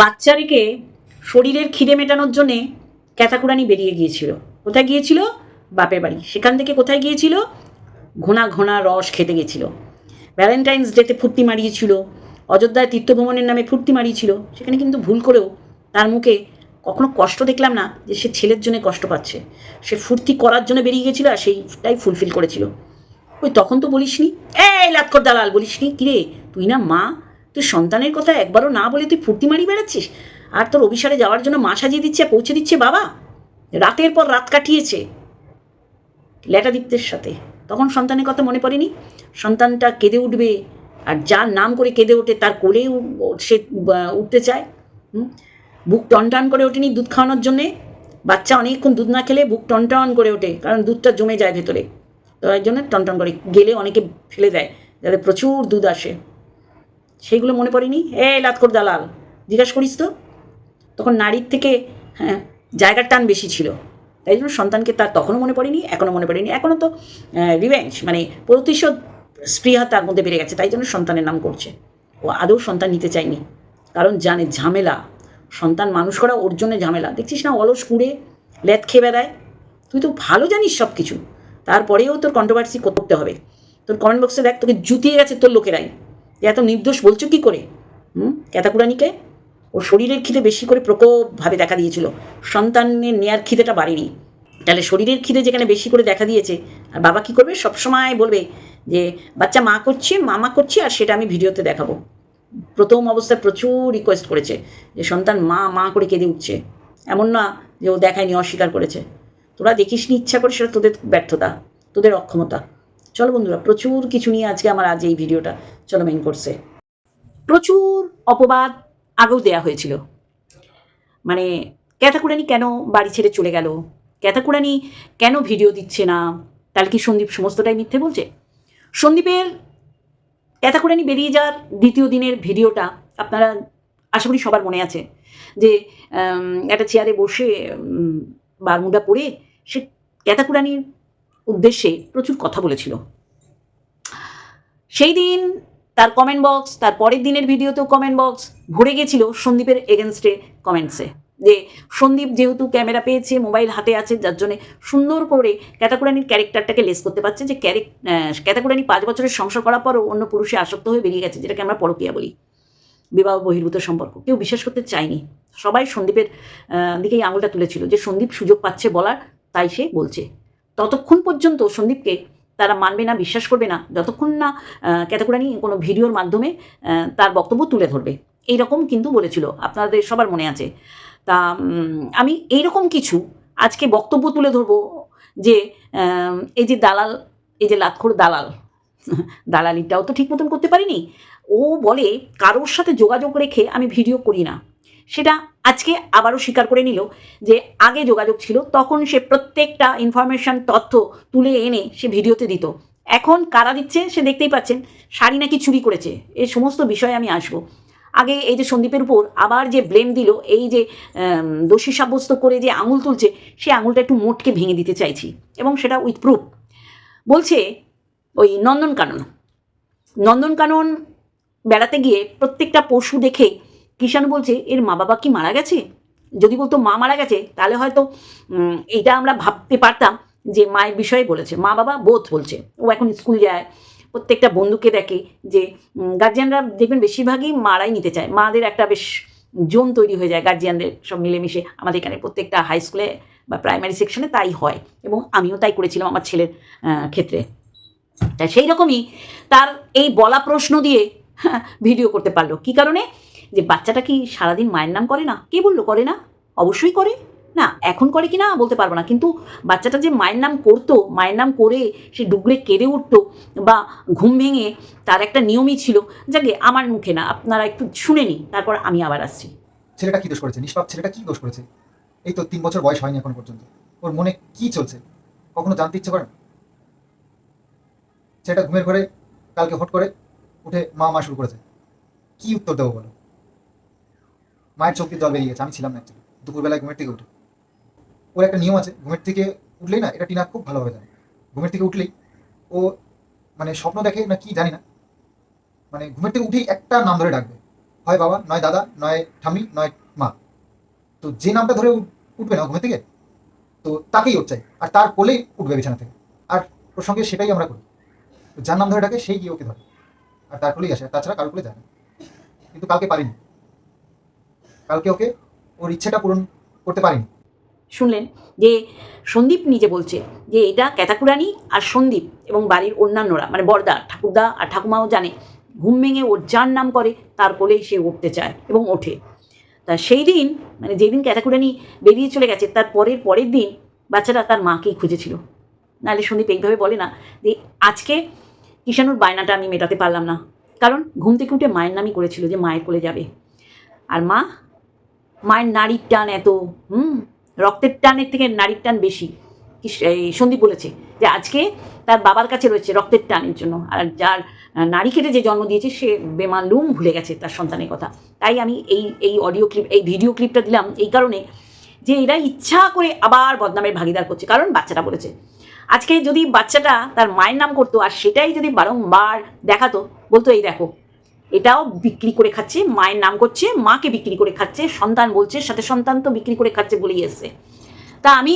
বাচ্চারিকে শরীরের খিদে মেটানোর জন্যে ক্যাতাকুরানি বেরিয়ে গিয়েছিল। কোথায় গিয়েছিল? বাপের বাড়ি। সেখান থেকে কোথায় গিয়েছিল? ঘোনা ঘোনা রস খেতে গেছিল ভ্যালেন্টাইন্স ডেতে ফুর্তি মারিয়েছিল। অযোধ্যায় তীর্থভ্রমণের নামে ফুর্তি মারিয়েছিল। সেখানে কিন্তু ভুল করেও তার মুখে কখনো কষ্ট দেখলাম না যে সে ছেলের জন্য কষ্ট পাচ্ছে। সে ফুর্তি করার জন্য বেরিয়ে গেছিল আর সেইটাই ফুলফিল করেছিল। ওই তখন তো বলিসনি, এই লাতকর দালাল, বলিসনি, কিরে, তুই না মা তুই সন্তানের কথা একবারও না বলে তুই ফুর্তি মারি বেড়াচ্ছিস? আর তোর অভিসারে যাওয়ার জন্য মা সাজিয়ে দিচ্ছে, পৌঁছে দিচ্ছে বাবা? রাতের পর রাত কাটিয়েছে। ল্যাটাদীপ্তের সাথে। তখন সন্তানের কথা মনে পড়েনি? সন্তানটা কেঁদে উঠবে আর যার নাম করে কেঁদে ওঠে তার কোলে সে উঠতে চায়? বুক টনটন করে ওঠেনি দুধ খাওয়ানোর জন্যে। বাচ্চা অনেকক্ষণ দুধ না খেলে বুক টনটন করে ওঠে, কারণ দুধটা জমে যায় ভেতরে। তো এই জন্য টনটন করে। গেলে অনেকে ফেলে দেয়, যাতে প্রচুর দুধ আসে। সেইগুলো মনে পড়েনি? এ লাতকর দালাল, জিজ্ঞাসা করিস তো। তখন নারীর থেকে হ্যাঁ জায়গার টান বেশি ছিল। তাই জন্য সন্তানকে তার তখনও মনে পড়েনি, এখনও মনে পড়েনি। এখনও তো রিভেঞ্জ মানে প্রতিশোধ স্পৃহা তার মধ্যে বেড়ে গেছে। তাই জন্য সন্তানের নাম করছে। ও আদৌ সন্তান নিতে চায়নি। কারণ জানে ঝামেলা। সন্তান মানুষ করা ওর জন্য ঝামেলা। দেখছিস না, অলস কুড়ে লেদ খেয়ে বেড়ায়? তুই তো ভালো জানিস সব কিছু তারপরেও তোর কন্ট্রোভার্সি করতে হবে। তোর কমেন্ট বক্সে দেখ, তোকে জুতিয়ে গেছে তোর লোকেরাই। যে এত নির্দোষ বলছো কী করে? হুম? ক্যাতাকুরানিকে? ওর শরীরের খিদে বেশি করে প্রকোপভাবে দেখা দিয়েছিল। সন্তানের নেয়ার খিদেটা বাড়েনি। তাহলে শরীরের খিদে যেখানে বেশি করে দেখা দিয়েছে, আর বাবা কি করবে? সবসময় বলবে যে, বাচ্চা মা করছে, মামা করছে, আর সেটা আমি ভিডিওতে দেখাবো। প্রথম অবস্থায় প্রচুর রিকোয়েস্ট করেছে যে, সন্তান মা মা করে কেঁদে উঠছে। এমন না যে ও দেখায়নি, অস্বীকার করেছে। তোরা দেখিসনি ইচ্ছা করে, সেটা তোদের ব্যর্থতা, তোদের অক্ষমতা। চলো বন্ধুরা, প্রচুর কিছু নিয়ে আজকে আমার আজ এই ভিডিওটা, চলো মেন করছে প্রচুর অপবাদ আগেও দেয়া হয়েছিল। মানে ক্যাথাকুরানি কেন বাড়ি ছেড়ে চলে গেল? ক্যাথাকুরানি কেন ভিডিও দিচ্ছে না? তাহলে কি সন্দীপ সমস্তটাই মিথ্যে বলছে? সন্দীপের ক্যাথাকুরানি বেরিয়ে যাওয়ার দ্বিতীয় দিনের ভিডিওটা আপনারা, আশা করি সবার মনে আছে যে একটা চেয়ারে বসে বারমুডা পরে সে ক্যাথাকুরানির উদ্দেশ্যে প্রচুর কথা বলেছিল। সেই দিন তার কমেন্ট বক্স তার পরের দিনের ভিডিওতেও কমেন্ট বক্স ভরে গেছিল সন্দীপের এগেনস্টে কমেন্টসে যে সন্দীপ যেহেতু ক্যামেরা পেয়েছে মোবাইল হাতে আছে, যার জন্য সুন্দর করে ক্যাতাকুরানির ক্যারেক্টারটাকে লেস করতে পারছে, যে ক্যারেক ক্যাতাকুরানি পাঁচ বছরের সংসার করার পরও অন্য পুরুষে আসক্ত হয়ে বেরিয়ে গেছে, যেটাকে আমরা পরকীয়া বলি। বিবাহ বহির্ভূত সম্পর্ক। কেউ বিশ্বাস করতে চায়নি। সবাই সন্দীপের দিকেই আঙুলটা তুলেছিল যে সন্দীপ সুযোগ পাচ্ছে বলার, তাই সে বলছে। ততক্ষণ পর্যন্ত সন্দীপকে তারা মানবে না, বিশ্বাস করবে না, যতক্ষণ না ক্যাতাকুরানি কোনো ভিডিওর মাধ্যমে তার বক্তব্য তুলে ধরবে। এই রকম কিন্তু বলেছিল, আপনাদের সবার মনে আছে। তা আমি এইরকম কিছু আজকে বক্তব্য তুলে ধরবো যে এই যে দালাল, এই যে লাতখোর দালাল, দালালিটাও তো ঠিক মতন করতে পারিনি। ও বলে, কারোর সাথে যোগাযোগ রেখে আমি ভিডিও করি না। সেটা আজকে আবারও স্বীকার করে নিল যে আগে যোগাযোগ ছিল, তখন সে প্রত্যেকটা ইনফরমেশন তথ্য তুলে এনে সে ভিডিওতে দিত। এখন কারা দিচ্ছে সে দেখতেই পাচ্ছেন, শাড়ি নাকি চুরি করেছে এই সমস্ত বিষয়ে আমি আসব। আগে এই যে সন্দীপের উপর আবার যে ব্লেম দিল, এই যে দোষী সাব্যস্ত করে যে আঙুল তুলছে, সে আঙুলটা একটু মোটকে ভেঙে দিতে চাইছি এবং সেটা উইথ প্রুফ বলছে ওই নন্দনকানন। নন্দনকানন বেড়াতে গিয়ে প্রত্যেকটা পশু দেখে কিষাণ বলছে এর মা বাবা কি মারা গেছে? যদি বলতো মা মারা গেছে তাহলে হয়তো এইটা আমরা ভাবতে পারতাম যে মায়ের বিষয়ে বলেছে। মা বাবা বোধ বলছে। ও এখন স্কুল যায় প্রত্যেকটা বন্ধুকে দেখে যে গার্জিয়ানরা দেখবেন বেশিরভাগই মারাই নিতে চায়। মাদের একটা বেশ জোন তৈরি হয়ে যায় গার্জিয়ানদের সব মিলেমিশে। আমাদের এখানে প্রত্যেকটা হাই স্কুলে বা প্রাইমারি সেকশনে তাই হয় এবং আমিও তাই করেছিলাম আমার ছেলের ক্ষেত্রে। তাই সেই রকমই তার এই বলা প্রশ্ন দিয়ে হ্যাঁ, ভিডিও করতে পারল। কি কারণে? যে বাচ্চাটা কি সারাদিন মায়ের নাম করে না? কে বলল করে না? অবশ্যই করে। না, এখন করে কি না বলতে পারব না। কিন্তু বাচ্চাটা যে মায়ের নাম করতো, মায়ের নাম করে সে ডুগরে কেঁদে উঠতো বা ঘুম ভেঙে তার একটা নিয়মই ছিল যাকে আমার মুখে না, আপনারা একটু শুনে নিন, তারপর আমি আবার আসছি। ছেলেটা কি দোষ করেছে? নিষ্পাপ ছেলেটা কি দোষ করেছে? এই তো তিন বছর বয়স হয়নি এখন পর্যন্ত। ওর মনে কি চলছে? কখনো জানতে ইচ্ছে করে না? ছেলেটা ঘুমের ঘরে কালকে হট করে উঠে মা মা শুরু করেছে। কি উত্তর দেবো বলো? মায়ের চোখ জল বেরিয়ে গেছে, আমি ছিলাম না অ্যাকচুয়ালি দুপুরবেলায় ঘুমের থেকে উঠে। ওর একটা নিয়ম আছে, ঘুমের থেকে উঠলেই না, এটা টিনা খুব ভালোভাবে জানে। ঘুমের থেকে উঠলেই ও মানে স্বপ্ন দেখে না কি জানি না মানে ঘুমের থেকে উঠেই একটা নাম ধরে ডাকবে। হয় বাবা, নয় দাদা, নয় ঠামি নয় মা। তো যে নামটা ধরে উঠ- উঠবে না ঘুমের থেকে, তো তাকেই ওর চাই। আর তার কোলেই উঠবে বিছানা থেকে। আর ওর সঙ্গে সেটাই আমরা করি। যার নাম ধরে ডাকে, সেই গিয়ে ওকে ধরে। আর তার কোলেই আসে, আর তাছাড়া কারোর কোলে যায় না। কিন্তু কালকে পারিনি। কালকে ওকে ওর ইচ্ছেটা পূরণ করতে পারিনি। শুনলেন যে সন্দীপ নিজে বলছে যে এটা ক্যাতাকুরানি আর সন্দীপ এবং বাড়ির অন্যান্যরা মানে বর্দা ঠাকুরদা আর ঠাকুমাও জানে, ঘুম ভেঙে ওর যার নাম করে তার কোলেই সে উঠতে চায় এবং ওঠে। তা সেই দিন মানে যেদিন ক্যাতাকুরানি বেরিয়ে চলে গেছে, তার পরের পরের দিন বাচ্চারা তার মাকেই খুঁজেছিল। নাহলে সন্দীপ এইভাবে বলে না যে আজকে কিষাণুর বায়নাটা আমি মেটাতে পারলাম না, কারণ ঘুম থেকে উঠে মায়ের নামই করেছিল যে মায়ের কোলে যাবে। আর মা মায়ের নারীর টান এত, হুম? রক্তের টানের থেকে নারীর টান বেশি। সন্দীপ বলেছে যে আজকে তার বাবার কাছে রয়েছে রক্তের টানের জন্য। আর যার নারী কেটে যে জন্ম দিয়েছে, সে বেমালুম ভুলে গেছে তার সন্তানের কথা। তাই আমি এই এই অডিও ক্লিপ এই ভিডিও ক্লিপটা দিলাম এই কারণে যে এরা ইচ্ছা করে আবার বদনামের ভাগিদার করছে। কারণ বাচ্চাটা বলেছে, আজকে যদি বাচ্চাটা তার মায়ের নাম করতো আর সেটাই যদি বারংবার দেখাতো, বলতো, এই দেখো এটাও বিক্রি করে খাচ্ছে, মায়ের নাম করছে, মাকে বিক্রি করে খাচ্ছে, সন্তান বলছে, সাথে সন্তান তো বিক্রি করে খাচ্ছে বলেই এসছে। তা আমি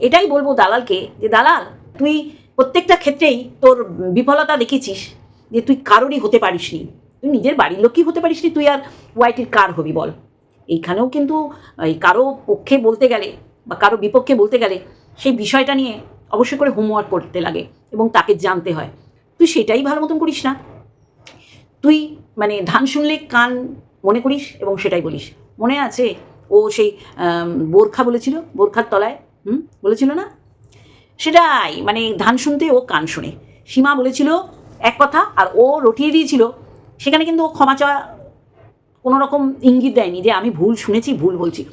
এটাই বলব দালালকে যে, দালাল, তুই প্রত্যেকটা ক্ষেত্রেই তোর বিফলতা দেখেছিস, যে তুই কারোরই হতে পারিস নি তুই নিজের বাড়ির লোকই হতে পারিসনি, তুই আর ওয়াইটির কার হবি বল? এইখানেও কিন্তু, এই কারও পক্ষে বলতে গেলে বা কারও বিপক্ষে বলতে গেলে সেই বিষয়টা নিয়ে অবশ্যই করে হোমওয়ার্ক করতে লাগে এবং তাকে জানতে হয়। তুই সেটাই ভালো মতন করিস না। তুই মানে ধান শুনলে কান মনে করিস এবং সেটাই বলিস। মনে আছে? ও সেই বোরখা বলেছিল, বোরখার তলায়, হুম? বলেছিল না? সেটাই মানে ধান শুনতে ও কান শুনে। সীমা বলেছিল এক কথা আর ও রটিয়ে দিয়েছিল। সেখানে কিন্তু ও ক্ষমা চাওয়া কোনো রকম ইঙ্গিত দেয়নি যে আমি ভুল শুনেছি, ভুল বলছি।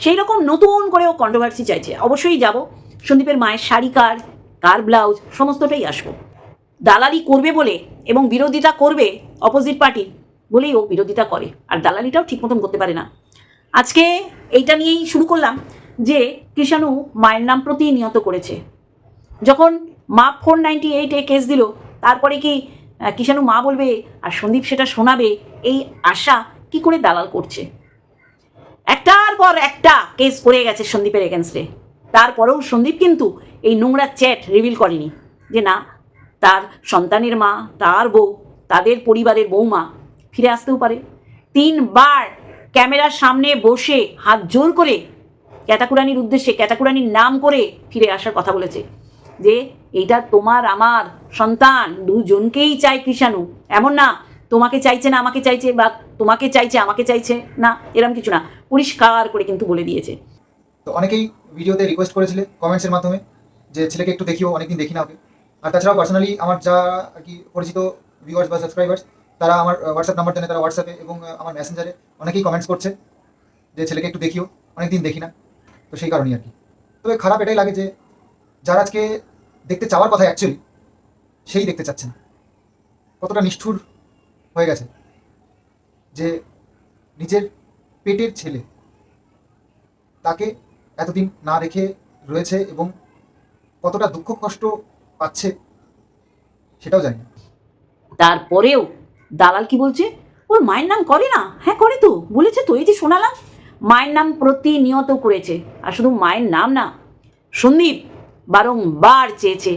সেই রকম নতুন করে ও কন্ট্রোভার্সি চাইছে। অবশ্যই যাব। সন্দীপের মায়ের শাড়ি, কার কার ব্লাউজ সমস্তটাই আসব। দালালি করবে বলে এবং বিরোধিতা করবে অপোজিট পার্টি বলেই ও বিরোধিতা করে। আর দালালিটাও ঠিক মতন করতে পারে না। আজকে এইটা নিয়েই শুরু করলাম যে কৃষাণু মায়ের নাম প্রতিনিয়ত করেছে। যখন মা ফোর নাইনটি এইটে কেস দিল, তারপরে কি কৃষাণু মা বলবে, আর সন্দীপ সেটা শোনাবে? এই আশা কি করে দালাল করছে? একটার পর একটা কেস করে গেছে সন্দীপের এগেনস্টে তারপরেও সন্দীপ কিন্তু এই নোংরা চ্যাট রিভিল করেনি। যে না তার সন্তানের মা, তার বউ, তাদের পরিবারের বৌমা ফিরে আসতেও পারে। তিনবার ক্যামেরার সামনে বসে হাত জোর করে ক্যাটাকুরানির উদ্দেশ্যে, ক্যাটাকুরানির নাম করে ফিরে আসার কথা বলেছে যে, এইটা তোমার, আমার সন্তান। দুজনকেই চাই কৃষাণু। এমন না, তোমাকে চাইছে না, আমাকে চাইছে বা তোমাকে চাইছে, আমাকে চাইছে না এরকম কিছু না। পরিষ্কার করে কিন্তু বলে দিয়েছে। তো অনেকেই ভিডিওতে রিকোয়েস্ট করেছিলে কমেন্টসের মাধ্যমে যে, ছেলেকে একটু দেখিও, অনেকদিন দেখি না ওকে। আর তাছাড়াও পার্সোনালি আমার যা আর কি পরিচিত ভিউয়ার্স বা সাবস্ক্রাইবার্স তারা আমার হোয়াটসঅ্যাপ নাম্বার জানে তারা হোয়াটসঅ্যাপে এবং আমার মেসেঞ্জারে অনেকেই কমেন্টস করছে যে, ছেলেকে একটু দেখিও, অনেকদিন দেখি না। তো সেই কারণেই আর কি। তবে খারাপ এটাই লাগে যে, যারা আজকে দেখতে চাওয়ার কথা অ্যাকচুয়ালি সেই দেখতে চাচ্ছে না। কতটা নিষ্ঠুর হয়ে গেছে যে, নিজের পেটের ছেলে তাকে এতদিন না রেখে রয়েছে এবং কতটা দুঃখ কষ্ট পাচ্ছে, সেটাও জানি তারপরেও দালাল কি বলছে? ওর মায়ের নাম করে না? হ্যাঁ করে তো। বলেছে তো, এই যে শোনালাম, মায়ের নাম প্রতিনিয়ত করেছে। আর শুধু মায়ের নাম না, সন্দীপ বারংবার চেয়েছে,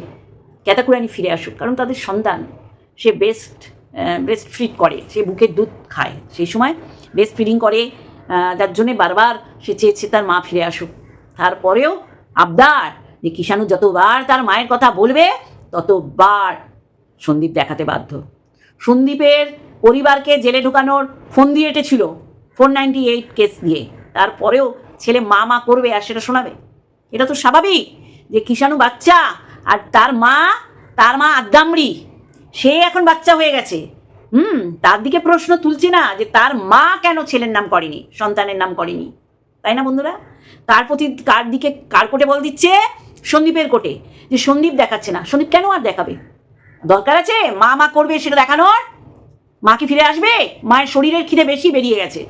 ক্যাতাকুরানি ফিরে আসুক। কারণ তাদের সন্তান, সে বেস্ট ব্রেস্ট ফিড করে। সে বুকের দুধ খায়। সেই সময় ব্রেস্ট ফিডিং করে যার জন্যে বারবার সে চেয়েছে তার মা ফিরে আসুক। তারপরেও আবদার যে কিষাণু যতবার তার মায়ের কথা বলবে, ততবার সন্দীপ দেখাতে বাধ্য। সন্দীপের পরিবারকে জেলে ঢোকানোর ফোন দিয়ে এটেছিল, ফোর নাইনটি এইট কেস দিয়ে। তারপরেও ছেলে মা মা করবে আর সেটা শোনাবে? এটা তো স্বাভাবিক যে কিষাণু বাচ্চা আর তার মা তার মা আদ্দামড়ি, সে এখন বাচ্চা হয়ে গেছে। হুম, তার দিকে প্রশ্ন তুলছে না যে তার মা কেন ছেলের নাম করেনি, সন্তানের নাম করেনি। তাই না বন্ধুরা? তার প্রতি কার দিকে, কার কোটে বল দিচ্ছে? সন্দীপের কোটে যে সন্দীপ দেখাচ্ছে না, সন্দীপ কেন আর দেখাবে? দরকার আছে? মা মা করবে সেটা দেখানোর? মা কি ফিরে আসবে? মায়ের শরীরের খিদে বেশি বেরিয়ে গেছে।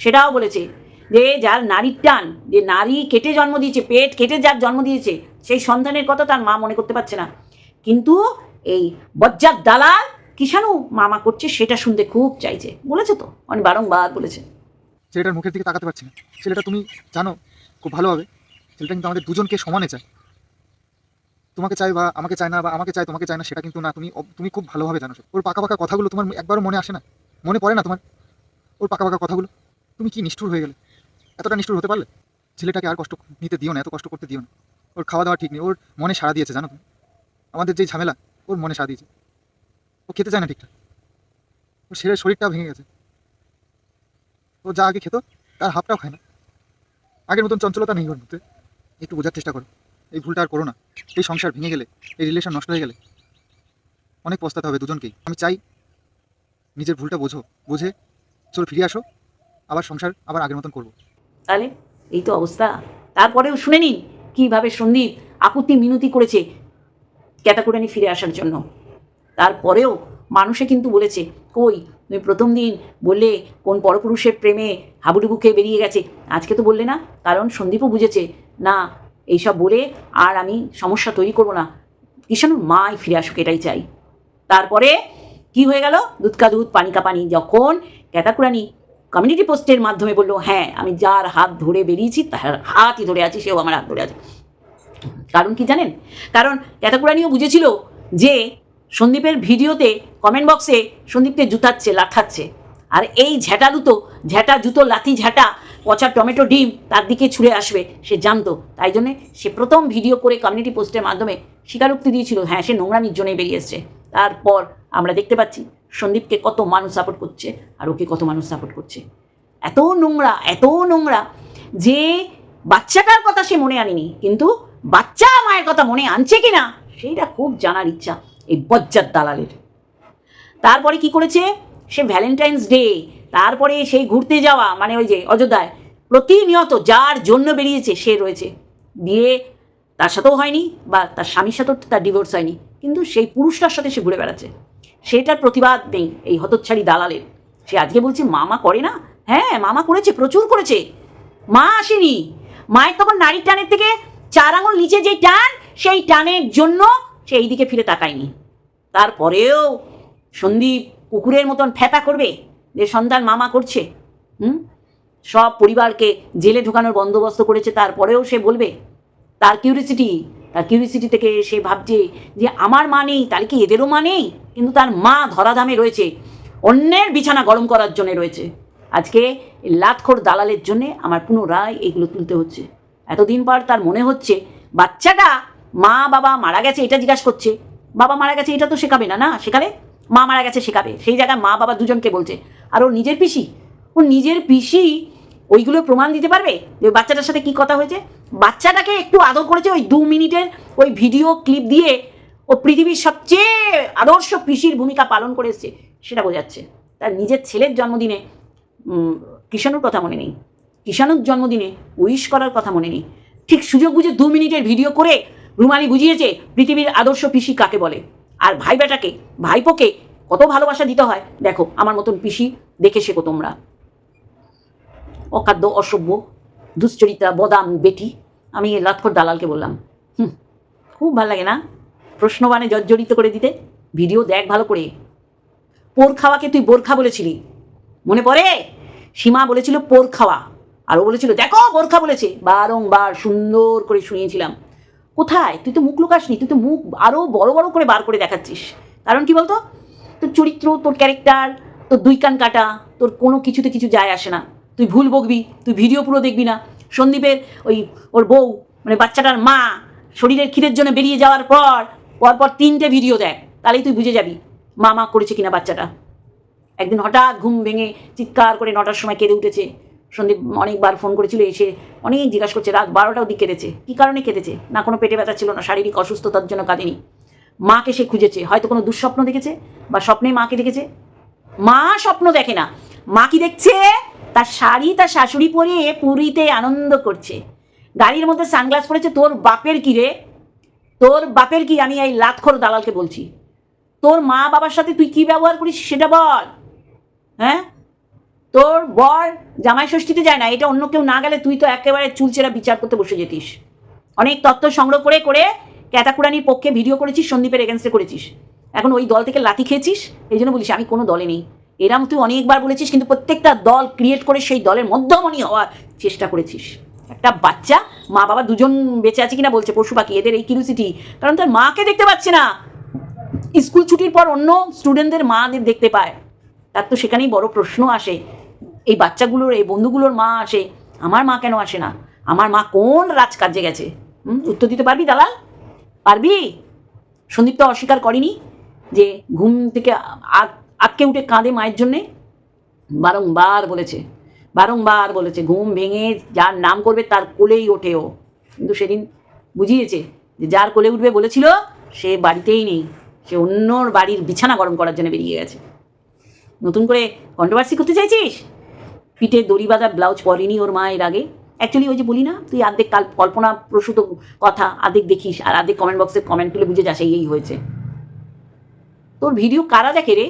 সেটাও বলেছে যে যার নারীর টান, যে নারী কেটে জন্ম দিয়েছে, পেট কেটে যার জন্ম দিয়েছে, সেই সন্তানের কথা তার মা মনে করতে পারছে না। কিন্তু এই বজ্জার দালাল কিষাণু মামা করছে সেটা শুনতে খুব চাইছে। বলেছে তো অনেক বারংবার বলেছে। ছেলেটার মুখের দিকে তাকাতে পারছি না। ছেলেটা তুমি জানো, খুব ভালোভাবে ছেলেটা কিন্তু আমাদের দুজনকে সমানে চায়। তোমাকে চাই বা আমাকে চায় না বা আমাকে চায় তোমাকে চায় না, সেটা কিন্তু না। তুমি তুমি খুব ভালোভাবে জানো। ওর পাকা পাকা কথাগুলো তোমার একবারও মনে আসে না। মনে পড়ে না তোমার? ওর পাকা পাকা কথাগুলো? তুমি কি নিষ্ঠুর হয়ে গেলে? এতটা নিষ্ঠুর হতে পারলে? ছেলেটাকে আর কষ্ট নিতে দিও না, এত কষ্ট করতে দিও না। ওর খাওয়া দাওয়া ঠিক নেই, ওর মনে সাড়া দিয়েছে, জানো তুমি? আমাদের যেই ঝামেলা, ওর মনে সাড়া দিয়েছে। ও খেতে চায় না ঠিকঠাক। ওর ছেলের শরীরটা ভেঙে গেছে। ও যা আগে খেত, তার হাফটাও খায় না। আগের মতন চঞ্চলতা নেই ওর মধ্যে। একটু বোঝার চেষ্টা করো। এই ভুলটা আর করো না। এই সংসার ভেঙে গেলে, এই রিলেশন নষ্ট হয়ে গেলে অনেক পস্তাতে হবে দুজনকেই। আমি চাই নিজের ভুলটা বোঝো, বুঝে চলো ফিরে আসো, আবার সংসার আবার আগের মতন করব। তাহলে এই তো অবস্থা। তারপরেও শুনে নিন কীভাবে সন্দীপ আকুতি মিনতি করেছে ক্যাতাকুরানি ফিরে আসার জন্য। তারপরেও মানুষে কিন্তু বলেছে, কই, তুমি প্রথম দিন বললে কোন পরপুরুষের প্রেমে হাবুডুবু খেয়ে বেরিয়ে গেছে। আজকে তো বললে না, কারণ সন্দীপও বুঝেছে, না এইসব বলে আর আমি সমস্যা তৈরি করব না। কিষাণুর মাই ফিরে আসুক, এটাই চাই। তারপরে কি হয়ে গেল? দুধকা দুধ, পানি কা পানি। যখন ক্যাতাকুরানি কমিউনিটি পোস্টের মাধ্যমে বলল হ্যাঁ আমি যার হাত ধরে বেরিয়েছি, তার হাতই ধরে আছি, সেও আমার হাত ধরে আছে। কারণ কি জানেন? কারণ ক্যাতাকুরানিও বুঝেছিল যে সন্দীপের ভিডিওতে কমেন্ট বক্সে সন্দীপকে জুতাচ্ছে লাঠাচ্ছে আর এই ঝ্যাটা দুটো ঝ্যাটা জুতো, লাথি ঝ্যাটা পচা টমেটো ডিম তার দিকে ছুঁড়ে আসবে, সে জানতো। তাই জন্যে সে প্রথম ভিডিও করে কমিউনিটি পোস্টের মাধ্যমে স্বীকারোক্তি দিয়েছিল হ্যাঁ সে নোংরামির জন্যই বেরিয়ে এসছে। তারপর আমরা দেখতে পাচ্ছি সন্দীপকে কত মানুষ সাপোর্ট করছে আর ওকে কত মানুষ সাপোর্ট করছে। এত নোংরা এত নোংরা যে বাচ্চাটার কথা সে মনে আনেনি, কিন্তু বাচ্চা মায়ের কথা মনে আনছে কি না সেইটা খুব জানার ইচ্ছা এই বজ্জার দালালের। তারপরে কি করেছে? সে ভ্যালেন্টাইন্স ডে তারপরে সেই ঘুরতে যাওয়া মানে ওই যে অযোধ্যায়, প্রতিনিয়ত যার জন্য বেরিয়েছে সে রয়েছে। বিয়ে তার সাথেও হয়নি বা তার স্বামীর সাথেও তার ডিভোর্স হয়নি। কিন্তু সেই পুরুষটার সাথে সে ঘুরে বেড়াচ্ছে। সেটার প্রতিবাদ নেই এই হতচ্ছাড়ি দালালের। সে আজকে বলছে, মামা করে না? হ্যাঁ মামা করেছে, প্রচুর করেছে। মা আসেনি। মায়ের তখন নারীর টানের থেকে চার আঙুল নিচে যে টান, সেই টানের জন্য সে এই দিকে ফিরে তাকায়নি। তারপরেও সন্দীপ কুকুরের মতন ফ্যাপা করবে। যে সন্তান মামা করছে, হুম? সব পরিবারকে জেলে ঢোকানোর বন্দোবস্ত করেছে, তারপরেও সে বলবে, তার কিউরিসিটি তার কিউরিসিটি থেকে সে ভাবছে যে আমার মা নেই, তাহলে কি এদেরও মা নেই? কিন্তু তার মা ধরাধামে রয়েছে, অন্যের বিছানা গরম করার জন্য রয়েছে। আজকে লাতখোর দালালের জন্যে আমার পুনরায় এগুলো তুলতে হচ্ছে। এতদিন পর তার মনে হচ্ছে, বাচ্চাটা মা বাবা মারা গেছে এটা জিজ্ঞাসা করছে, বাবা মারা গেছে এটা তো শেখাবে না না? শেখাবে মা মারা গেছে শেখাবে। সেই জায়গায় মা বাবা দুজনকে বলছে, আর ওর নিজের পিসি? ও নিজের পিসি? ওইগুলো প্রমাণ দিতে পারবে? যে বাচ্চাটার সাথে কি কথা হয়েছে? বাচ্চাটাকে একটু আদর করেছে ওই দু মিনিটের ওই ভিডিও ক্লিপ দিয়ে ও পৃথিবীর সবচেয়ে আদর্শ পিসির ভূমিকা পালন করে এসছে, সেটা বোঝাচ্ছে। তার নিজের ছেলের জন্মদিনে কিষাণুর কথা মনে নেই। কিষাণুর জন্মদিনে উইশ করার কথা মনে নেই। ঠিক সুযোগ বুঝে দু মিনিটের ভিডিও করে রুমালি বুঝিয়েছে, পৃথিবীর আদর্শ পিসি কাকে বলে? আর ভাই বেটাকে, ভাইপোকে কত ভালোবাসা দিতে হয়? দেখো, আমার মতন পিসি, দেখে শেখো তোমরা। অখাদ্য অসভ্য, দুশ্চরিতা, বদাম, বেটি, আমি এই দালালকে বললাম, হুম, খুব ভালো লাগে না? প্রশ্নবাণে জর্জরিত করে দিতে? ভিডিও দেখ ভালো করে। পোর খাওয়াকে তুই বোরখা বলেছিলি। মনে পড়ে? সীমা বলেছিল পোর খাওয়া। আর ও বলেছিল, দেখো, বোরখা বলেছে। বারংবার সুন্দর করে শুনিয়েছিলাম। কোথায়? তুই তো মুখ লুকাসনি, তুই তো মুখ আরও বড় বড় করে বার করে দেখাচ্ছিস। কারণ কি বলতো? তোর চরিত্র, তোর ক্যারেক্টার, তোর দুই কান কাটা, তোর কোনো কিছুতে কিছু যায় আসে না। তুই ভুল বকবি, তুই ভিডিও পুরো দেখবি না। সন্দীপের ওই ওর বউ মানে বাচ্চাটার মা, শরীরের খিদের জন্য বেরিয়ে যাওয়ার পর পরপর তিনটে ভিডিও দেখ, তাহলেই তুই বুঝে যাবি মা মা করেছে কিনা বাচ্চাটা। একদিন হঠাৎ ঘুম ভেঙে চিৎকার করে নটার সময় কেঁদে উঠেছে। সন্দীপ অনেকবার ফোন করেছিল, এসে অনেক জিজ্ঞাসা করছে, রাত বারোটা অব্দি কেঁদেছে। কী কারণে কেঁদেছে? না, কোনো পেটে ব্যথা ছিল না, শারীরিক অসুস্থতার জন্য কাঁদেনি। মাকে সে খুঁজেছে, হয়তো কোনো দুঃস্বপ্ন দেখেছে বা স্বপ্নে মাকে দেখেছে? মা স্বপ্ন দেখে না। মা কি দেখছে? তার শাড়ি তার শাশুড়ি পরে পুরীতে আনন্দ করছে। গাড়ির মধ্যে সানগ্লাস পরেছে, তোর বাপের কি রে? তোর বাপের কি? আমি এই লাতখোর দালালকে বলছি। তোর মা বাবার সাথে তুই কি ব্যবহার করিস সেটা বল। হ্যাঁ? তোর বর জামাই ষষ্ঠীতে যায় না, এটা অন্য কেউ না গেলে তুই তো একেবারে চুলচেরা বিচার করতে বসে যেতিস। অনেক তথ্য সংগ্রহ করে করে ক্যাতাকুরানির পক্ষে ভিডিও করেছিস, সন্দীপের এগেনস্টে করেছিস। এখন ওই দল থেকে লাথি খেয়েছিস? এই জন্য বলিস, আমি কোনো দলে নেই। এরাম তুই অনেকবার বলেছিস, কিন্তু প্রত্যেকটা দল ক্রিয়েট করে সেই দলের মধ্যমণি হওয়ার চেষ্টা করেছিস। একটা বাচ্চা, মা বাবা দুজন বেঁচে আছে কিনা বলছে পশু পাখি এদের এই কিউরিসিটি কারণ তার মাকে দেখতে পাচ্ছে না। স্কুল ছুটির পর অন্য স্টুডেন্টদের মাদের দেখতে পায়। তার তো সেখানেই বড় প্রশ্ন আসে। এই বাচ্চাগুলোর, এই বন্ধুগুলোর মা আসে, আমার মা কেন আসে না? আমার মা কোন রাজকার্যে গেছে? উত্তর দিতে পারবি দালাল? পারবি? সন্দীপ তো অস্বীকার করেনি যে ঘুম থেকে আটকে উঠে কাঁদে মায়ের জন্যে? বারংবার বলেছে বারংবার বলেছে, ঘুম ভেঙে যার নাম করবে তার কোলেই ওঠে ও। কিন্তু সেদিন বুঝিয়েছে যে যার কোলে উঠবে বলেছিল, সে বাড়িতেই নেই। সে অন্যর বাড়ির বিছানা গরম করার জন্য বেরিয়ে গেছে। নতুন করে কন্ট্রোভার্সি করতে চাইছিস? পিঠে দড়ি বাঁধা ব্লাউজ পরেনি ওর মা এর আগে। অ্যাকচুয়ালি ওই যে বলি না, তুই আর্ধেক কাল কল্পনা প্রসূত কথা আর্ধেক দেখিস, আর আর্ধেক কমেন্ট বক্সে কমেন্ট তুলে বুঝে যাস এই হয়েছে। তোর ভিডিও কারা দেখে রে?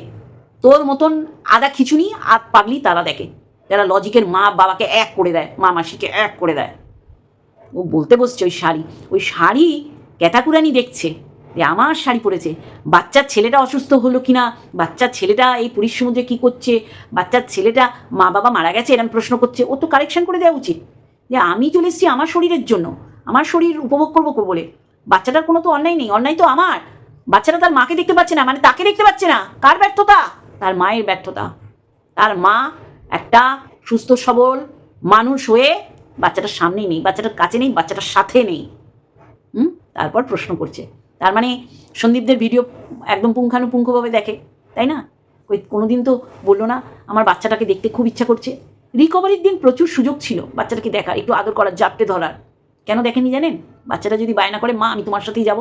তোর মতন আদা খিচুনি আর পাগলি তারা দেখে। যারা লজিকের মা বাবাকে এক করে দেয়, মা মাসিকে এক করে দেয়। ও বলতে বসছে ওই শাড়ি। ওই শাড়ি ক্যাটাকুরানি দেখছে। যে আমার শাড়ি পরেছে। বাচ্চার ছেলেটা অসুস্থ হলো কিনা? বাচ্চার ছেলেটা এই পুরীর সমুদ্রে কী করছে? বাচ্চার ছেলেটা মা বাবা মারা গেছে এরম প্রশ্ন করছে। ও তো কারেকশন করে দেওয়া উচিত। যে আমি চলে এসেছি আমার শরীরের জন্য। আমার শরীর উপভোগ করব বলে। বাচ্চাটার কোনো তো অন্যায় নেই, অন্যায় তো আমার। বাচ্চাটা তার মাকে দেখতে পাচ্ছে না মানে তাকে দেখতে পাচ্ছে না। কার ব্যর্থতা? তার মায়ের ব্যর্থতা। তার মা একটা সুস্থ, সবল মানুষ হয়ে বাচ্চাটার সামনেই নেই, বাচ্চাটার কাছে নেই, বাচ্চাটার সাথে নেই। হুম? তারপর প্রশ্ন করছে। তার মানে সন্দীপদের ভিডিও একদম পুঙ্খানুপুঙ্খভাবে দেখে, তাই না? ওই কোনোদিন তো বলল না, আমার বাচ্চাটাকে দেখতে খুব ইচ্ছা করছে। রিকভারির দিন প্রচুর সুযোগ ছিল বাচ্চাটাকে দেখা, একটু আদর করার, জাপটে ধরার। কেন দেখেনি জানেন? বাচ্চাটা যদি বায়না করে, মা, আমি তোমার সাথেই যাব।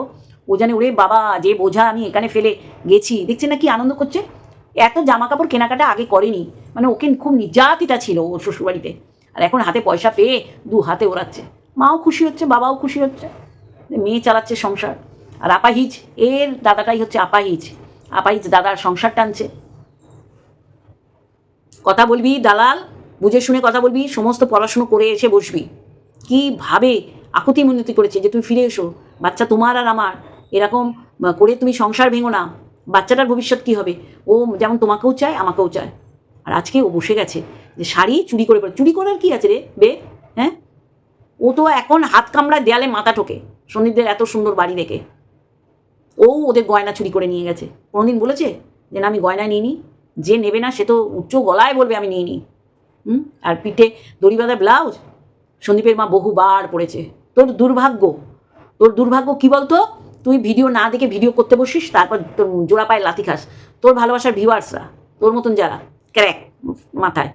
ও জানে, ওরে বাবা, যে বোঝা, আমি এখানে ফেলে গেছি। দেখছেন না কি আনন্দ করছে? এত জামা কাপড় কেনাকাটা আগে করেনি। মানে ওকে খুব নির্যাতিতা ছিল ওর শ্বশুরবাড়িতে। আর এখন হাতে পয়সা পেয়ে দু হাতে ওড়াচ্ছে। মাও খুশি হচ্ছে, বাবাও খুশি হচ্ছে। মেয়ে চালাচ্ছে সংসার। আর আপাহিজ এর দাদাটাই হচ্ছে আপাহিজ আপাহিজ দাদার সংসার টানছে। কথা বলবি, দালাল, বুঝে শুনে কথা বলবি, সমস্ত পড়াশুনো করে এসে বসবি। কীভাবে আকুতি মিনতি করেছে যে তুমি ফিরে এসো। বাচ্চা তোমার আর আমার। এরকম করে তুমি সংসার ভেঙো না। বাচ্চাটার ভবিষ্যৎ কী হবে? ও যেমন তোমাকেও চায়, আমাকেও চায়। আর আজকে ও বসে গেছে যে শাড়ি চুরি করে পরে চুরি করার কি আছে রে বে? হ্যাঁ? ও তো এখন হাত কামড়ায় দেয়ালে মাথা ঠোকে। সন্দীপদের এত সুন্দর বাড়ি দেখে। ও ওদের গয়না চুরি করে নিয়ে গেছে। কোনোদিন বলেছে? যে না, আমি গয়না নিইনি। যে নেবে না, সে তো উচ্চ গলায় বলবে আমি নিইনি। হুম? আর পিঠে দড়ি ব্লাউজ? সন্দীপের মা বহুবার পড়েছে। তোর দুর্ভাগ্য। তোর দুর্ভাগ্য কি বলতো? তুই ভিডিও না দেখে ভিডিও করতে বসিস, তারপর তোর জোড়া পায়ে লাথি খাস। তোর ভালোবাসার ভিউয়ার্সরা, তোর মতন যারা, ক্র্যাক, মাথায়,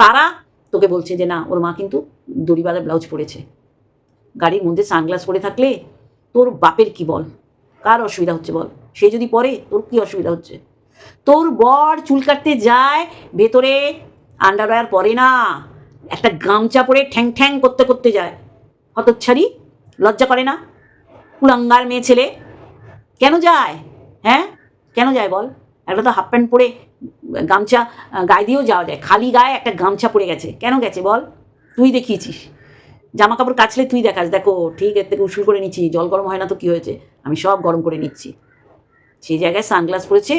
তারা তোকে বলছে যে না, ওর মা কিন্তু দড়ি বাঁধা ব্লাউজ পরেছে গাড়ির মধ্যে সানগ্লাস পরে থাকলে তোর বাপের কি বল? কার অসুবিধা হচ্ছে বল? সে যদি পরে তোর কি অসুবিধা হচ্ছে? তোর বর চুল কাটতে যায়, ভেতরে আন্ডারওয়্যার পরে না। একটা গামছা পরে ঠ্যাং ঠ্যাং করতে করতে যায়। হতচ্ছাড়ি, লজ্জা করে না? কুলাঙ্গার মেয়ে ছেলে। কেন যায়? হ্যাঁ? কেন যায় বল? একটা তো হাফ প্যান্ট পরে গামছা, গায়ে দিয়েও যাওয়া যায়। খালি গায়ে একটা গামছা পরে গেছে। কেন গেছে বল? তুই দেখিয়েছিস। জামা কাপড় কাচলে তুই দেখাস। দেখো, ঠিক এর থেকে উসুল করে নিচ্ছি, জল গরম হয় না তো কি হয়েছে? আমি সব গরম করে নিচ্ছি। সেই জায়গায় সানগ্লাস পরেছে,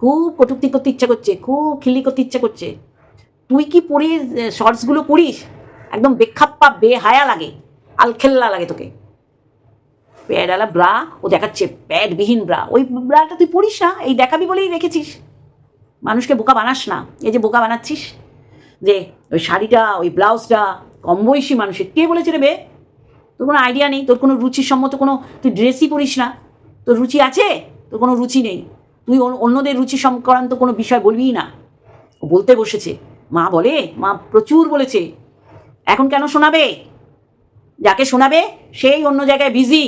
খুব কটুক্তি করতে ইচ্ছা করছে, খুব খিল্লি করতে ইচ্ছা করছে। তুই কি পরে শর্টসগুলো পরিস? একদম বেখাপ্পা, বেহায়া লাগে, আলখেল্লা লাগে তোকে। প্যাডালা ব্রা, ও দেখাচ্ছে প্যাডবিহীন ব্রা। ওই ব্রাটা তুই পরিস না, এই দেখাবি বলেই রেখেছিস। মানুষকে বোকা বানাস না। এই যে বোকা বানাচ্ছিস, যে ওই শাড়িটা, ওই ব্লাউজটা কম বয়সী মানুষের। কে বলেছে রে বে? তোর কোনো আইডিয়া নেই? তোর কোনো রুচিসম্মত কোনো তুই ড্রেসই পরিস না। তোর রুচি আছে? তোর কোনো রুচি নেই। তুই অন্যদের রুচি সংক্রান্ত কোনো বিষয় বলবিই না। ও বলতে বসেছে। মা বলে, মা প্রচুর বলেছে। এখন কেন শোনাবে? যাকে শোনাবে, সেই অন্য জায়গায় বিজি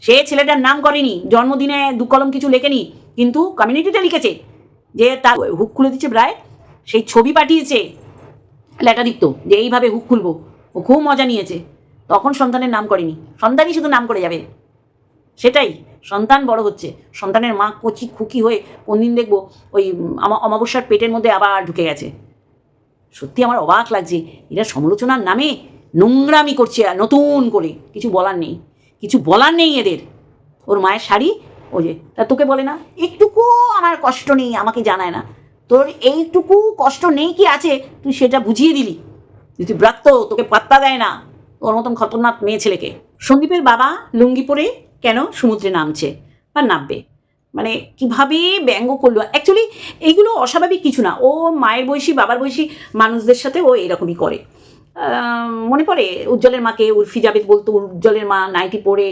সে ছেলেটার নাম করেনি। জন্মদিনে দু কলম কিছু লেখেনি। কিন্তু কমিউনিটিতে লিখেছে যে তার হুক খুলে দিচ্ছে প্রায়। সেই ছবি পাঠিয়েছে। লেটারিক্ত যে এইভাবে হুক খুলবো। ও খুব মজা নিয়েছে। তখন সন্তানের নাম করেনি। সন্তানই শুধু নাম করে যাবে। সেটাই, সন্তান বড় হচ্ছে। সন্তানের মা কচি খুকি হয়ে কোন দিন দেখব ওই অমাবস্যার পেটের মধ্যে আবার ঢুকে গেছে। সত্যি আমার অবাক লাগছে, এরা সমালোচনার নামে নোংরামি করছে আর নতুন করে। কিছু বলার নেই। কিছু বলার নেই এদের। ওর মায়ের শাড়ি ও যে, তা তোকে বলে না? একটুকু আমার কষ্ট নেই, আমাকে জানায় না। তোর এইটুকু কষ্ট নেই কি আছে? তুই সেটা বুঝিয়ে দিলি। তুই ব্রাত্য তোকে পাত্তা দেয় না। তোর মতন খতরনাক মেয়ে ছেলেকে। সন্দীপের বাবা লুঙ্গি পরে কেন সমুদ্রে নামছে বা নামবে? মানে কীভাবে ব্যঙ্গ করল? অ্যাকচুয়ালি এইগুলো অস্বাভাবিক কিছু না। ও মায়ের বয়সী, বাবার বয়সী মানুষদের সাথে ও এরকমই করে। মনে পড়ে, উজ্জ্বলের মাকে উর্ফি জাবেদ বলতো, উজ্জ্বলের মা নাইটি পরে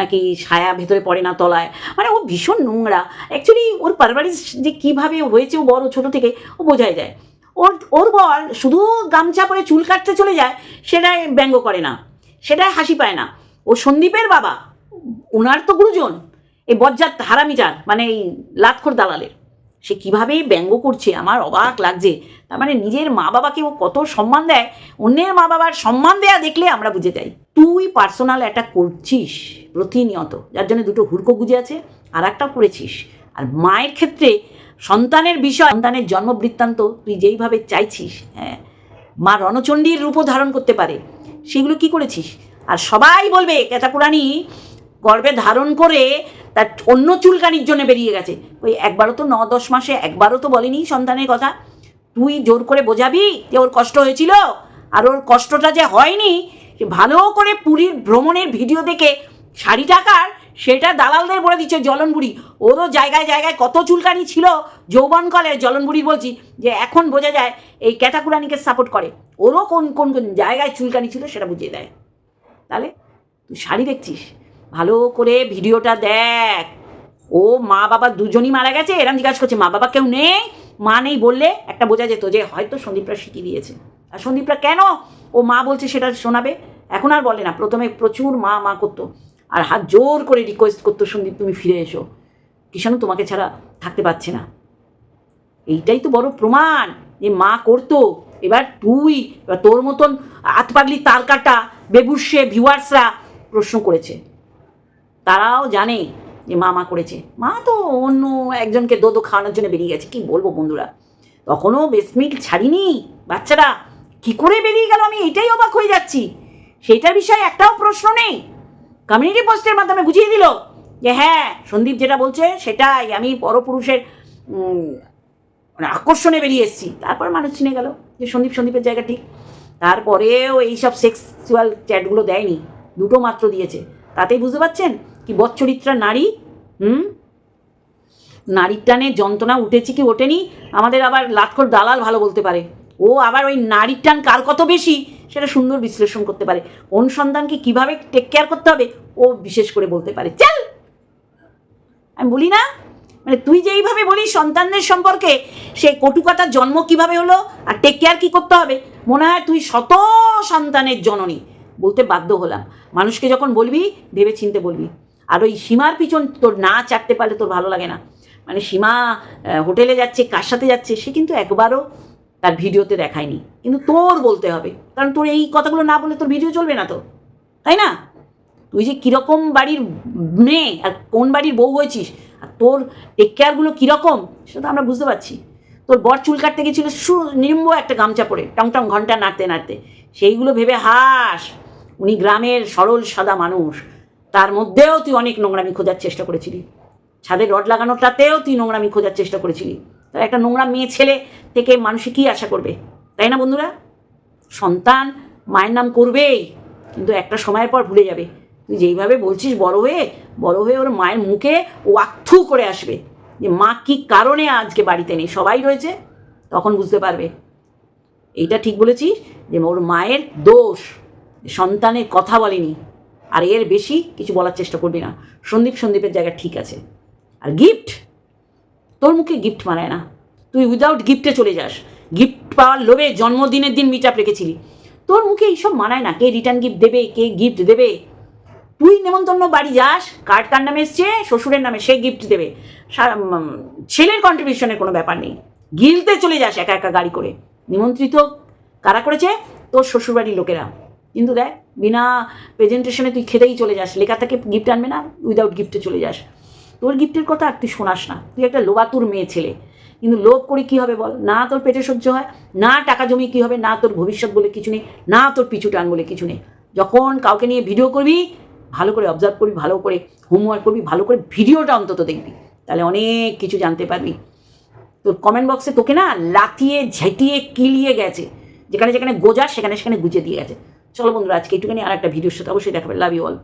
নাকি ছায়া ভেতরে পড়ে না তলায়। মানে ও ভীষণ নোংরা। অ্যাকচুয়ালি ওর পারিবারিক যে কীভাবে হয়েছে ও বড় ছোট থেকে ও বোঝাই যায়। ওর ওর বর শুধু গামছা পরে চুল কাটতে চলে যায় সেটাই ব্যঙ্গ করে না। সেটাই হাসি পায় না। ও সন্দীপের বাবা ওনার তো গুরুজন এই বজ্জাত হারামিটার মানে এই লাতখোর দালালের। সে কীভাবে ব্যঙ্গ করছে, আমার অবাক লাগছে। তার মানে নিজের মা বাবাকে ও কত সম্মান দেয়, অন্যের মা বাবার সম্মান দেয়া দেখলে আমরা বুঝে যাই। তুই পার্সোনাল অ্যাটাক করছিস প্রতিনিয়ত, যার জন্য দুটো হুড়কো গুজে আছে আর একটাও করেছিস। আর মায়ের ক্ষেত্রে সন্তানের বিষয়, সন্তানের জন্ম বৃত্তান্ত তুই যেইভাবে চাইছিস হ্যাঁ মা রণচণ্ডীর রূপও ধারণ করতে পারে, সেগুলো কি করেছিস? আর সবাই বলবে ক্যাটাপুরানি গর্ভে ধারণ করে তার অন্য চুলকানির জন্য বেরিয়ে গেছে। ওই একবারও তো ন, দশ মাসে একবারও তো বলেনি সন্তানের কথা। তুই জোর করে বোঝাবি যে ওর কষ্ট হয়েছিল? আর ওর কষ্টটা যে হয়নি, সে ভালো করে পুরীর ভ্রমণের ভিডিও দেখে শাড়ি টাকার সেটা দালালদের বলে দিচ্ছে জলনবুড়ি। ওরও জায়গায় জায়গায় কত চুলকানি ছিল যৌবন যৌবনকালে জলনবুড়ি বলছি, যে এখন বোঝা যায় এই ক্যাটাকুরানিকে সাপোর্ট করে। ওরও কোন কোন কোন জায়গায় চুলকানি ছিল সেটা বুঝিয়ে দেয়। তাহলে তুই শাড়ি দেখছিস? ভালো করে ভিডিওটা দেখ। ও মা বাবা দুজনই মারা গেছে, এরম জিজ্ঞাসা করছে, মা বাবা কেউ নেই? মা নেই বললে একটা বোঝা যেত যে হয়তো সন্দীপরা শিখিয়ে দিয়েছে। আর সন্দীপরা কেন? ও মা বলছে সেটা শোনাবে। এখন আর বলে না, প্রথমে প্রচুর মা মা করতো, আর হাত জোর করে রিকোয়েস্ট করতো, সন্দীপ তুমি ফিরে এসো। কিষাণু তোমাকে ছাড়া থাকতে পারছে না। এইটাই তো বড় প্রমাণ যে মা করতো। এবার তুই তোর মতন আতপাগলি তার কাটা বেবুসে ভিউয়ার্সরা প্রশ্ন করেছে। তারাও জানে যে মা মা করেছে। মা তো অন্য একজনকে দোদো খাওয়ানোর জন্য বেরিয়ে গেছে। কি বলব বন্ধুরা? তখনও বেসমিক ছাড়িনি। বাচ্চারা, কি করে বেরিয়ে গেল? আমি এটাই অবাক হয়ে যাচ্ছি। সেইটার বিষয়ে একটাও প্রশ্ন নেই। কমিউনিটি পোস্টের মাধ্যমে বুঝিয়ে দিল যে হ্যাঁ সন্দীপ যেটা বলছে সেটাই। আমি পরপুরুষের মানে আকর্ষণে বেরিয়ে এসেছি। তারপর মানুষ চিনে গেল যে সন্দীপ সন্দীপের জায়গা ঠিক। তারপরেও এইসব সেক্সুয়াল চ্যাটগুলো দেয়নি। দুটো মাত্র দিয়েছে। তাতেই বুঝতে পারছেন? কি, বচ্চরিত্রা নারী? হুম? নারীর টানে যন্ত্রণা উঠেছে কি ওঠেনি? আমাদের আবার লাটকর দালাল ভালো বলতে পারে। ও আবার ওই নারীর টান কার কত বেশি? সেটা সুন্দর বিশ্লেষণ করতে পারে। কোন সন্তানকে কীভাবে টেক কেয়ার করতে হবে, ও বিশেষ করে বলতে পারে। চল! আমি বলি না? মানে তুই যেইভাবে বলিস সন্তানদের সম্পর্কে, সে কটুকাটার জন্ম কীভাবে হলো আর টেক কেয়ার কী করতে হবে? মনে হয় তুই শত সন্তানের জননী। বলতে বাধ্য হলাম। মানুষকে যখন বলবি ভেবে চিনতে বলবি। আর ওই সীমার পিছন তোর না চাটতে পারলে তোর ভালো লাগে না। মানে সীমা হোটেলে যাচ্ছে, কার সাথে যাচ্ছে, সে কিন্তু একবারও তার ভিডিওতে দেখায়নি। কিন্তু তোর বলতে হবে। কারণ তোর এই কথাগুলো না বলে তোর ভিডিও চলবে না তো। তাই না? তুই যে কীরকম বাড়ির মেয়ে আর কোন বাড়ির বউ হয়েছিস আর তোর টেক কেয়ারগুলো কীরকম, সেটা তো আমরা বুঝতে পারছি। তোর বর চুল কাটতে গেছিল সু, নিম্ব একটা গামছা পরে, টং টং, ঘণ্টা নাড়তে নাড়তে। সেইগুলো ভেবে হাস, উনি গ্রামের সরল, সাদা মানুষ। তার মধ্যেও তুই অনেক নোংরামি খোঁজার চেষ্টা করেছিলি। ছাদের রড লাগানোটাতেও তুই নোংরামি খোঁজার চেষ্টা করেছিলি। তার একটা নোংরা মেয়ে ছেলে থেকে মানুষে কী আশা করবে? তাই না বন্ধুরা? সন্তান মায়ের নাম করবেই, কিন্তু একটা সময়ের পর ভুলে যাবে। তুই যেইভাবে বলছিস বড় হয়ে বড় হয়ে ওর মায়ের মুখে ও আক্ষু করে আসবে যে মা কী কারণে আজকে বাড়িতে নেই, সবাই রয়েছে, তখন বুঝতে পারবে। এইটা ঠিক বলেছিস যে ওর মায়ের দোষ, সন্তানের কথা বলেনি। আর এর বেশি কিছু বলার চেষ্টা করবি না। সন্দীপ সন্দীপের জায়গা ঠিক আছে। আর গিফট তোর মুখে গিফট মানায় না। তুই উইদাউট গিফটে চলে যাস। গিফট পাওয়ার লোভে জন্মদিনের দিন মিট আপ রেখেছিলি। তোর মুখে এইসব মানায় না। কে রিটার্ন গিফট দেবে, কে গিফট দেবে? তুই নেমন্তন্ন বাড়ি যাস। কার্ড কার নামে এসছে? শ্বশুরের নামে সে গিফট দেবে। ছেলের কন্ট্রিবিউশনের কোনো ব্যাপার নেই। গিলতে চলে যাস একা একা গাড়ি করে। নিমন্ত্রিত? কারা করেছে? তোর শ্বশুরবাড়ির লোকেরা। কিন্তু দেখ, বিনা প্রেজেন্টেশনে তুই খেতেই চলে যাস। লেখা থেকে গিফট আনবে না উইদাউট গিফটে চলে যাস। তোর গিফটের কথা আর তুই শোনাস না। তুই একটা লোবাতুর মেয়ে ছেলে। কিন্তু লোভ করে কী হবে বল? না তোর পেটে সহ্য হয়, না টাকা জমি কী হবে, না তোর ভবিষ্যৎ বলে কিছু নেই, না তোর পিছু টান বলে কিছু নেই। যখন কাউকে নিয়ে ভিডিও করবি, ভালো করে অবজার্ভ করবি, ভালো করে হোমওয়ার্ক করবি, ভালো করে ভিডিওটা অন্তত দেখবি। তাহলে অনেক কিছু জানতে পারবি। তোর কমেন্ট বক্সে তোকে না লাথিয়ে, ঝেঁটিয়ে, কিলিয়ে গেছে। যেখানে যেখানে গোজা, সেখানে সেখানে গুজে দিয়ে গেছে। চলো বন্ধুরা আজকে একটুখানি আর একটা ভিডিওর সাথে অবশ্যই দেখাবে লাভ ইউ অল